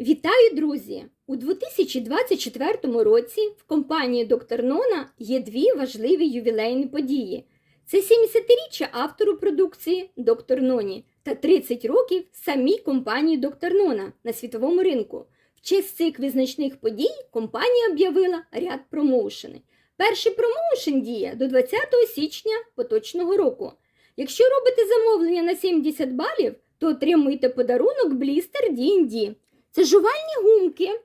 Вітаю, друзі! У 2024 році в компанії Доктор Нона є дві важливі ювілейні події. Це 70-річчя автору продукції Доктор Ноні та 30 років самій компанії Доктор Нона на світовому ринку. В честь цих визначних подій компанія об'явила ряд промоушени. Перший промоушен діє до 20 січня поточного року. Якщо робите замовлення на 70 балів, то отримуєте подарунок Блістер D&D. Це жувальні гумки,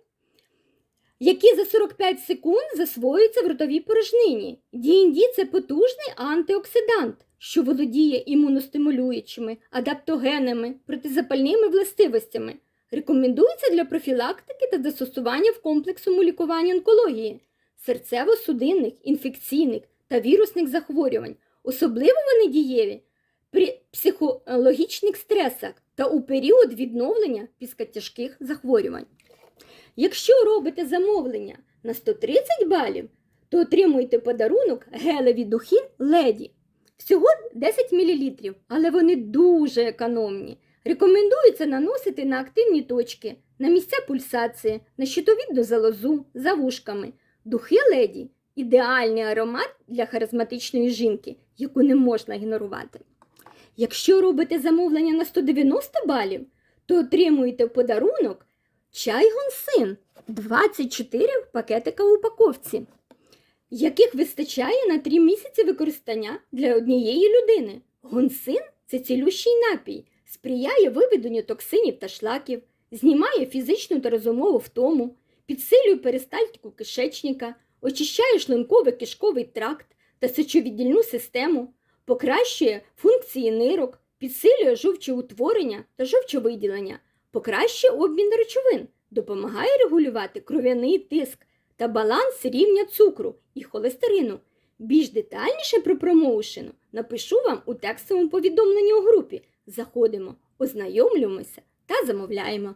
які за 45 секунд засвоюються в ротовій порожнині. D&D – це потужний антиоксидант, що володіє імуностимулюючими, адаптогенами, протизапальними властивостями. Рекомендується для профілактики та застосування в комплексному лікуванні онкології, серцево-судинних, інфекційних та вірусних захворювань. Особливо вони дієві психологічних стресах та у період відновлення після тяжких захворювань. Якщо робите замовлення на 130 балів, то отримуєте подарунок гелеві духи леді. Всього 10 мл, але вони дуже економні. Рекомендується наносити на активні точки, на місця пульсації, на щитовідну залозу, за вушками. Духи леді ідеальний аромат для харизматичної жінки, яку не можна ігнорувати. Якщо робите замовлення на 190 балів, то отримуєте в подарунок чай гонсин 24 пакетика в упаковці, яких вистачає на 3 місяці використання для однієї людини. Гонсин це цілющий напій, сприяє виведенню токсинів та шлаків, знімає фізичну та розумову втому, підсилює перистальтику кишечника, очищає шлунково-кишковий тракт та сечовіддільну систему, покращує функції нирок, підсилює жовчоутворення та жовчовиділення, покращує обмін речовин, допомагає регулювати кров'яний тиск та баланс рівня цукру і холестерину. Більш детальніше про промоушену напишу вам у текстовому повідомленні у групі. Заходимо, ознайомлюємося та замовляємо.